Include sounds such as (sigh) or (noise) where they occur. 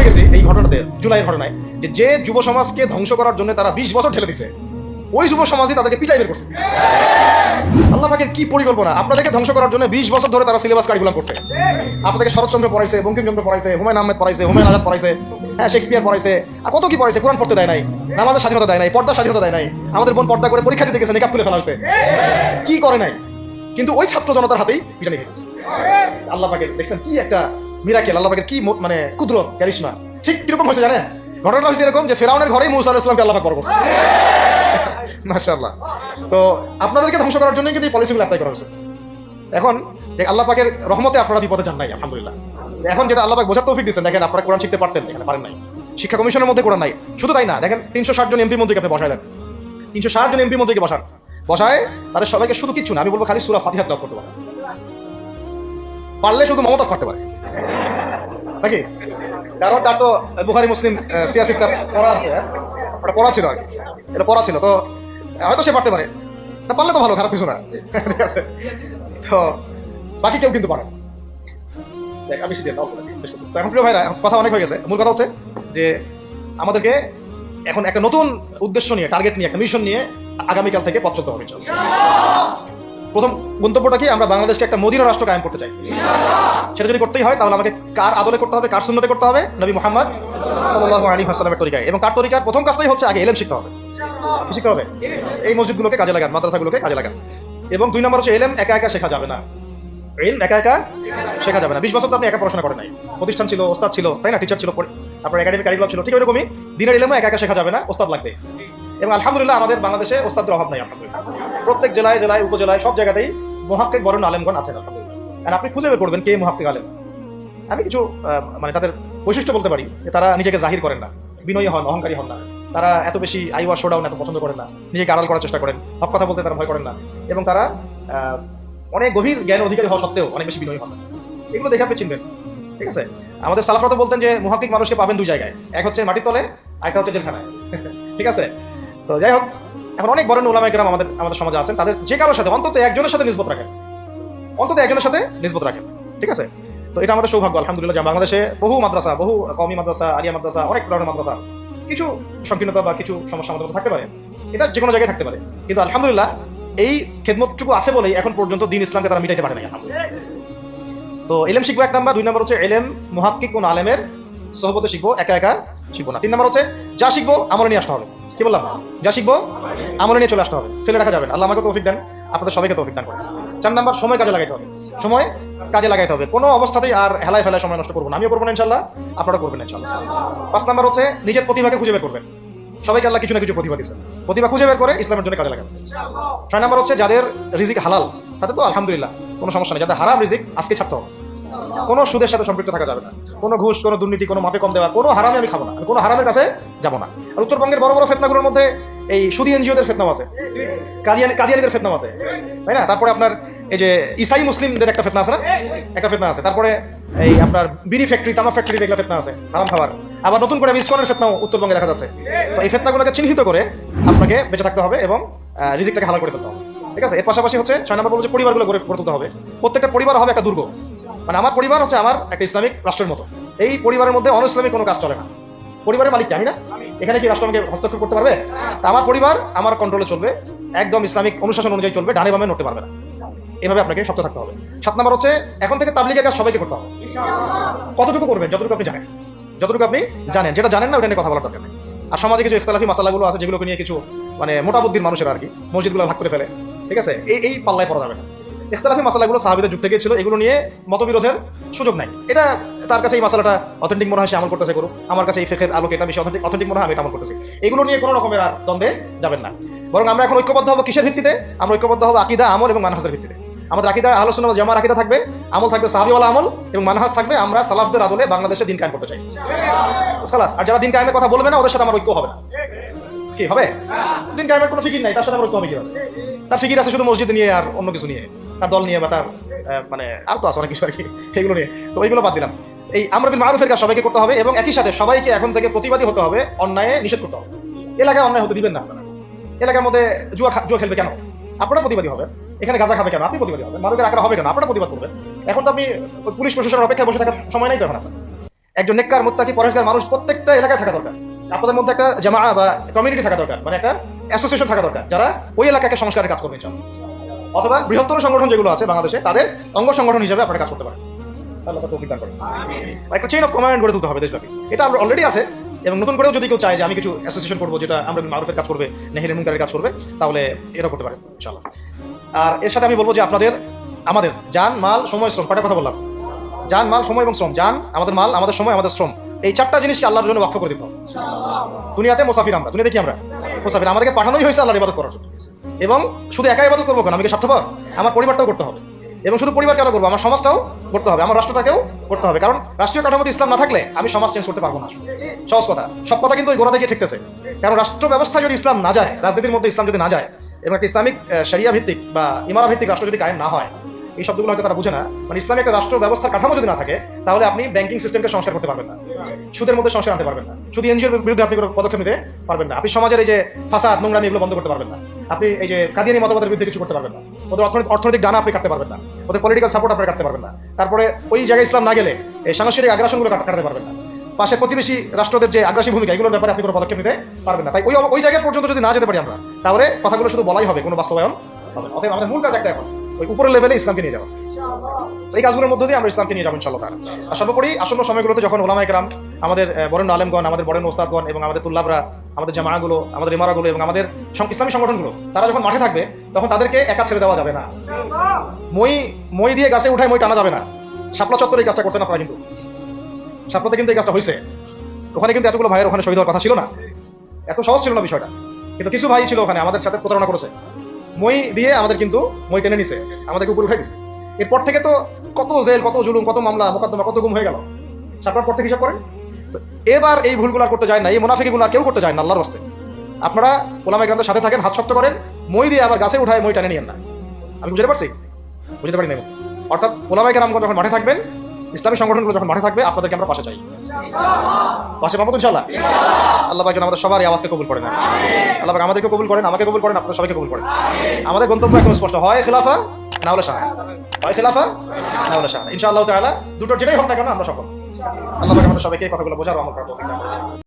হয়ে গেছি এই ঘটনাতে, জুলাইয়ের ঘটনায়, যে যে যুব সমাজকে ধ্বংস করার জন্য তারা বিশ বছর ঠেলে দিছে। ওই যুব সমাজই তাদেরকে পিটাই বের করছে। আল্লাহ পাকের কি পরিকল্পনা? আপনাদেরকে ধ্বংস করার জন্য বিশ বছর ধরে তারা সিলেবাস কারিকুলাম করছে। আপনাদেরকে শরৎচন্দ্র পড়াইছে, বঙ্কিমচন্দ্র পড়াইছে, হুমায়ুন আহমেদ পড়াইছে, হুমায়ুন আজাদ পড়াইছে হ্যাঁ শেক্সপিয়ার পড়াইছে, আর কত কি পড়াইছে? কোরআন পড়তে দেয় নাই আমাদের স্বাধীনতা দেয় নাই, পর্দার স্বাধীনতা দেয় নাই, আমাদের বোন পর্দা করে পরীক্ষা দিতে গেছে নিকাপ খুলে ফেলা হয়েছে। কি করে নাই? কিন্তু ওই ছাত্র জনতার হাতেই পিটানি। আল্লাহ পাকের দেখছেন কি একটা মিরাকেল আল্লাহ পাকের কি মানে কুদরত ক্যারিশমা। ঠিক কীরকম হয়েছে জানেন? ঘটনাটা হয়েছে এরকম যে ফেরাউনের ঘরেই মুসা আলাইহিস সালামকে আল্লাহ বড় করছে। মাশাআল্লাহ। তো আপনাদেরকে ধ্বংস করার জন্য কিন্তু এই পলিসিগুলো অ্যাপ্লাই করা হয়েছে। এখন আল্লাহ পাকের রহমতে আপনারা বিপদে যান নাই আলহামদুলিল্লাহ। এখন যেটা আল্লাহ পাক বোঝার তৌফিক দিচ্ছেন দেখেন আপনারা কোরআন শিখতে পারতেন এখানে পারেন নাই। শিক্ষা কমিশনের মধ্যে কোরআন নাই। শুধু তাই না দেখেন তিনশো ষাট জন এমপি মন্ত্রীকে আপনি বসায় দেন তিনশো ষাট জন এমপি মন্ত্রীকে বসান। বসায় তাদের সবাইকে শুধু কিচ্ছু না আমি বলব খালি সুরা ফাতিহাত লাভ করতে পারে পারলে শুধু মমতাজ পারতে পারে নাকি? কারণ তার তো বুখারি মুসলিম সিয়াসি তার পড়া আছে হ্যাঁ? ওটা পড়া ছিল আর কি। এটা পড়া ছিল তো হয়তো সে পারতে পারে। না পারলে তো ভালো খারাপ কিছু না। ঠিক আছে। তো বাকি কেউ কিন্তু পারে দেখ, আমি এখন প্রিয় ভাইরা কথা অনেক হয়ে গেছে। মূল কথা হচ্ছে যে আমাদেরকে এখন একটা নতুন উদ্দেশ্য নিয়ে টার্গেট নিয়ে একটা মিশন নিয়ে আগামীকাল থেকে পথ চলতে হবে। প্রথম গন্তব্যটা কি? আমরা বাংলাদেশকে একটা মদিনা রাষ্ট্র কায়েম করতে চাই। সেটা যদি করতেই হয়, তাহলে আমাকে কার আদলে করতে হবে, কার সুন্নতে করতে হবে? নবী মোহাম্মদ আলাইহি ওয়াসাল্লামের তরিকায়। এবং তার তরিকার? প্রথম কাজটাই হচ্ছে আগে এলেম শিখতে হবে। শিখতে হবে? এই মসজিদগুলোকে কাজে লাগান, মাদ্রাসাগুলোকে কাজে লাগান। এবং দুই নম্বর হচ্ছে এলেম একা একা শেখা যাবে না। একা একা শেখা যাবে না। বিশ বছর তো আপনি একা পড়াশোনা করেন নাই। প্রতিষ্ঠান ছিল, ওস্তাদ ছিল, তাই না? টিচার ছিল তারপর একাডেমিক কারিকুলাম ছিল, ঠিক ওইরকমই। দিনের এলেমও একা একা শেখা যাবে না, ওস্তাদ লাগবে। এবং আলহামদুলিল্লাহ আমাদের বাংলাদেশে ওস্তাদের অভাব নাই, আলহামদুলিল্লাহ। প্রত্যেক জেলায় জেলায়, উপজেলায়, সব জায়গাতেই মহাক্কিক বরণ আলেমগণ আছেন আলহামদুলিল্লাহ আপনি খুঁজে বের করবেন কে মহাক্কিক আলেম। আমি কিছু মানে তাদের বৈশিষ্ট্য বলতে পারি যে তারা নিজেকে জাহির করেন না, বিনয়ী হন, অহংকারী হন না। তারা এত বেশি আইওয়া শোডাউন এত পছন্দ করেন না, নিজেকে আড়াল করার চেষ্টা করেন, হক কথা বলতে তারা ভয় করেন না। এবং তারা অনেক গভীর জ্ঞান অধিকারী হওয়া সত্ত্বেও অনেক বেশি বিনয়ী হন না। এগুলো দেখে আপনি চিনবেন, ঠিক আছে? আমাদের সালাফরা তো বলতেন যে মহাকিক মানুষকে পাবেন দুই জায়গায়, এক হচ্ছে মাটির তলে, আর একটা হচ্ছে জেলখানায়, (laughs) ঠিক আছে? তো যাই হোক এখন অনেক বড় ওলামাই গ্রাম আমাদের আমাদের সমাজে আছেন। তাদের যে কারোর সাথে, অন্তত একজনের সাথে নিসবত রাখেন। অন্তত একজনের সাথে নিসবত রাখেন। ঠিক আছে? তো এটা আমাদের সৌভাগ্য, আলহামদুলিল্লাহ। যে বাংলাদেশে বহু মাদ্রাসা, বহু কমি মাদ্রাসা আলিয়া মাদ্রাসা, অনেক ধরনের মাদ্রাসা আছে। কিছু সংকীর্ণতা বা কিছু সমস্যা আমাদের থাকতে পারে। এটা যে কোনো জায়গায় থাকতে পারে। কিন্তু আলহামদুলিল্লাহ, এই খেদমতটুকু আছে বলেই এখন পর্যন্ত দিন ইসলামকে তারা মিটাইতে পারে না তো এলেম শিখব এক নাম্বার, দুই নাম্বার হচ্ছে এলেম মুহাক্কিক কোন আলেমের সহবতে শিখব, একা একা শিখব না। তিন নাম্বার হচ্ছে, যা শিখব আমলে নিয়ে আসতে হবে। কি বললাম? যা শিখব, আমলে নিয়ে চলে আসতে হবে। ফেলে রাখা যাবে আল্লাহ আমাকে তৌফিক দেন, আপনাদের সবাইকে তৌফিক দান করেন। চার নাম্বার, সময় কাজে লাগাইতে হবে। সময় কাজে লাগাইতে হবে। কোনো অবস্থাতেই আর হেলায় ফেলায় সময় নষ্ট করব না। আমিও করব না ইনশাল্লাহ আপনারা করবেন ইনশাল্লাহ পাঁচ নাম্বার হচ্ছে, নিজের প্রতিভাকে খুঁজে বের করবেন। সবাইকে আল্লাহ কিছু না কিছু প্রতিভা দিচ্ছে প্রতিভা খুঁজে বের করে ইসলামের জন্য কাজে লাগান ছয় নাম্বার হচ্ছে, যাদের রিজিক হালাল, তাদের তো আলহামদুলিল্লাহ, কোনো সমস্যা নেই। যাদের হারাম রিজিক, আজকে ছাড়তে হবে। কোনো সুদের সাথে সম্পৃক্ত থাকা যাবে না। কোনো ঘুষ, কোনো দুর্নীতি, কোনো মাপে কম দেওয়া, কোনো হারামে আমি খাব না। কোনো হারামের কাছে যাব না। আর উত্তরবঙ্গের বড় বড় ফেতনাগুলোর মধ্যে এই সুদি এনজিওদের ফেতনাও আছে। কাদিয়ানি কাদিয়ানিদের ফেতনাও আছে। তাই না? তারপরে আপনার এই যে ইসাই মুসলিমদের একটা ফেতনা আছে না? একটা ফেতনা আছে। তারপরে এই আপনার বিড়ি ফ্যাক্টরি তামা ফ্যাক্টরি এগুলো ফেতনা আছে, হারাম খাবার আবার নতুন করে মিসকনের ফেতনাও উত্তরবঙ্গে দেখা যাচ্ছে। তো এই ফেতনাগুলোকে চিহ্নিত করে আপনাকে বেঁচে থাকতে হবে এবং রিজিকটাকে হালাল করে ফেলতে হবে। ঠিক আছে? এর পাশাপাশি হচ্ছে, ছয় নম্বর বলছে, পরিবারগুলো গড়ে তুলতে হবে। প্রত্যেকটা পরিবার হবে একটা দুর্গ। মানে আমার পরিবার হচ্ছে আমার একটা ইসলামিক রাষ্ট্রের মতো। এই পরিবারের মধ্যে অন ইসলামিক কোনো কাজ চলে না। পরিবারের মালিক আমি না? এখানে কি রাষ্ট্র আমাকে হস্তক্ষেপ করতে পারবে? আমার পরিবার আমার কন্ট্রোলে চলবে, একদম ইসলামিক অনুশাসন অনুযায়ী চলবে, ডানে বামে নড়তে পারবে না। এভাবে আপনাকে শক্ত থাকতে হবে। সাত নম্বর হচ্ছে, এখন থেকে তাবলিগের কাজ সবাইকে করতে হবে। কতটুকু করবেন, যতটুকু আপনি জানেন। যতটুকু আপনি জানেন। যেটা জানেন না, ওটা নিয়ে কথা বলার দরকার আর সমাজে কিছু ইফতলাফি মাসালাগুলো আছে, যেগুলোকে নিয়ে কিছু মানে মোটা বুদ্ধির মানুষের আর কি, মসজিদগুলো ভাগ করে ফেলে। ঠিক আছে? এই এই পাল্লায় পড়া যাবে না। ইখতলাফি মাসালাগুলো সাহাবিদের যুগ থেকে ছিল, এগুলো নিয়ে মতবিরোধের সুযোগ নাই। এটা তার কাছে এই মাসালাটা অথেন্টিক মনে হয় সে আমল করতেছে করুক। আমার কাছে এই ফেকের আলোকে এটা বেশি অথেন্টিক অথেন্টিক মনে হয় আমি এটা আমল করতেছি। এগুলো নিয়ে কোনো রকমের আর দ্বন্দ্বে যাবেন না। বরং আমরা এখন ঐক্যবদ্ধ হব কিসের ভিত্তিতে? আমরা ঐক্যবদ্ধ হব আকিদা, আমল এবং মানহাসের ভিত্তিতে। আমাদের আকিদা আলোচনা জামার আকিদা থাকবে, আমল থাকবে সাহাবিওয়ালা আমল এবং মানহাস থাকবে। আমরা সালাফদের আদলে বাংলাদেশে দিন কায়েম করতে চাই। সালাস, আর যারা দিন কায়েমের কথা বলবে না, ওদের সাথে আমার ঐক্য হবে না। কি, হবে? দিন কায়েমের কোনো ফিকির নাই, তার সাথে আমার ঐক্য হবে কি তার ফিকির আছে শুধু মসজিদ নিয়ে আর অন্য কিছু নিয়ে। তার দল নিয়ে বা তার মানে আর তো আছে অনেক কিছু আর কি, এগুলো নিয়ে। তো এইগুলো বাদ দিলাম। এই আমরা বিল মারুফের কাজ সবাইকে করতে হবে এবং একই সাথে সবাইকে এখন থেকে প্রতিবাদী হতে হবে, অন্যায়ে নিষেধ করতে হবে। এলাকায় অন্যায় হতে দিবেন না আপনারা। এলাকার মধ্যে জুয়া জুয়া খেলবে কেন? আপনারা প্রতিবাদী হবে। এখানে গাঁজা খাবে কেন? আপনি প্রতিবাদী হবেন মাদকের আকার হবে কেন? আপনারা প্রতিবাদ করবেন। এখন তো আপনি পুলিশ প্রশাসনের অপেক্ষায় বসে থাকার সময় নাই তো এখন আপনার। একজন নেককার, মুত্তাকি, পরেশগার মানুষ প্রত্যেকটা এলাকায় থাকা দরকার। আপনাদের মধ্যে একটা জামা বা কমিউনিটি থাকা দরকার। মানে একটা অ্যাসোসিয়েশন থাকা দরকার। যারা ওই এলাকাকে সংস্কারের কাজ করবে, ইনশাআল্লাহ। অথবা বৃহত্তর সংগঠন যেগুলো আছে বাংলাদেশে, তাদের অঙ্গ সংগঠন হিসেবে আপনারা কাজ করতে পারেন। আল্লাহ তৌফিক। একটা চেইন অফ কমান্ড গড়ে তুলতে হবে দেশব্যাপী। এটা আমরা অলরেডি আছে, এবং নতুন করেও যদি কেউ চায় যে আমি কিছু অ্যাসোসিয়েশন করব যেটা আমরা মারুফের কাজ করবে, নেহের মুনকারের কাজ করবে, তাহলে এটা করতে পারে ইনশাআল্লাহ। আর এর সাথে আমি বলব যে আপনাদের, আমাদের যান, মাল, সময়, শ্রম কটা কথা বললাম? যান, মাল, সময় এবং শ্রম। যান, আমাদের মাল, আমাদের সময়, আমাদের শ্রম। এই চারটা জিনিসকে আল্লাহর জন্য ওয়াক্ফ করে দিব দুনিয়াতে মুসাফির আমরা। দুনিয়াতে কি আমরা? মুসাফির। আমাদেরকে পাঠানোই হয়েছে আল্লাহর ইবাদত করার জন্য। এবং শুধু একা ইবাদত করব কেন? আমি কি স্বার্থপর? আমার পরিবারটাও করতে হবে। এবং শুধু পরিবার কেন করব? আমার সমাজটাও করতে হবে। আমার রাষ্ট্রটাকেও করতে হবে। কারণ রাষ্ট্রীয় কাঠামোতে ইসলাম না থাকলে আমি সমাজ চেঞ্জ করতে পারব না। সহজ কথা। সব কথা কিন্তু ওই গোড়া থেকে ঠিকতেছে। কারণ রাষ্ট্র ব্যবস্থা যদি ইসলাম না যায়, রাজনীতির মধ্যে ইসলাম যদি না যায়, এবং একটা ইসলামিক শরিয়া ভিত্তিক বা ইমারা ভিত্তিক রাষ্ট্র যদি কায়েম না হয়, এই শব্দগুলো হয়তো তারা বুঝে না। মানে ইসলামিক একটা রাষ্ট্র ব্যবস্থার কাঠামো যদি না থাকে, তাহলে আপনি ব্যাংকিং সিস্টেমকে সংস্কার করতে পারবেন না। সুদের মধ্যে সংস্কার আনতে পারবেন না। শুধু এনজিওর বিরুদ্ধে আপনি কোনো পদক্ষেপ নিতে পারবেন না। আপনি সমাজের এই যে ফাসাদ, নোংরামি এগুলো বন্ধ করতে পারবেন না। আপনি এই যে কাদিয়ানি মতবাদের বিরুদ্ধে কিছু করতে পারবেন না। ওদের অর্থনৈতিক অর্থনৈতিক ডানা আপনি কাটতে পারবেন না। ওদের পলিটিক্যাল সাপোর্ট আপনি কাটতে পারবেন না। তারপরে ওই জায়গায় ইসলাম না গেলে এই সাংস্কৃতিক আগ্রাসনগুলো কাট- কাটাতে পারবেন না। পাশে প্রতিবেশী রাষ্ট্রদের যে আগ্রাসী ভূমিকা, এগুলোর ব্যাপারে আপনি কোনো পদক্ষেপ নিতে পারবেন না। তাই ওই ওই জায়গা পর্যন্ত যদি না যেতে পারি আমরা, তাহলে কথাগুলো শুধু বলাই হবে, কোনো বাস্তবায়ন হবে অতএব আমাদের মূল কাজ একটা এখন। ওই উপরের লেভেলে ইসলামকে নিয়ে যাওয়া। এই কাজগুলোর মধ্য দিয়ে আমরা ইসলামকে নিয়ে যাব ইনশাল্লাহ তাআলা। আর সর্বোপরি আসন্ন সময়গুলোতে যখন ওলামা একরাম, আমাদের বরেণ্য আলেমগণ, আমাদের বরেণ্য ওস্তাদগণ এবং আমাদের তুল্লাবরা, আমাদের জামাগুলো, আমাদের ইমারাগুলো এবং আমাদের ইসলামী সংগঠনগুলো, তারা যখন মাঠে থাকবে, তখন তাদেরকে একা ছেড়ে দেওয়া যাবে না। মই মই দিয়ে গাছে উঠায় মই টানা যাবে না। শাপলা চত্বর এই কাজটা করছেন আপনারা কিন্তু। শাপলাতে কিন্তু এই কাজটা হয়েছে ওখানে কিন্তু এতগুলো ভাইয়ের ওখানে শহীদ হওয়ার কথা ছিল না। এত সহজ ছিল না বিষয়টা। কিন্তু কিছু ভাই ছিল ওখানে আমাদের সাথে প্রতারণা করেছে। মই দিয়ে আমাদের কিন্তু মই টেনে নিছে, আমাদেরকে উপরে উঠে গেছে এরপর থেকে তো কত জেল, কত জুলুম, কত মামলা, মোকদ্দমা, কত গুম হয়ে গেল। সাপটার পর থেকে হিসাব করেন। তো এবার এই ভুলগুলো করতে যায় না এই মুনাফিকিগুলো কেউ করতে যায় না, আল্লাহর বাস্তে আপনারা ওলামা গ্রামের সাথে থাকেন, হাত শক্ত করেন, মই দিয়ে আবার গাছে উঠায়, মই টেনে নিয়েন না। আমি বুঝতে পারছি? বুঝতে পারি না। অর্থাৎ ওলামাই গ্রামগণ যখন মাঠে থাকবেন ইসলামী সংগঠনগুলো যখন মাঠে থাকবে, আপনাদেরকে আমরা পাশে চাই। পাশে পাবো তো ইনশাল্লাহ আল্লাহ পাক আমাদের সবারই আওয়াজকে কবুল করেন আল্লাহ পাক আমাদেরকে কবুল করেন, আমাকে কবুল করেন আপনাদের সবাইকে কবুল করেন। আমাদের গন্তব্য একদম স্পষ্ট। হয় খেলাফা, না হলে শাহ। হয় খেলাফা, না হলে শাহ। ইনশাআল্লাহ তাআলা দুটো যেটাই হোক না কেন আমরা সফল। আল্লাহ পাক আমাদের সবাইকে কথাগুলো বোঝার আমল করুন।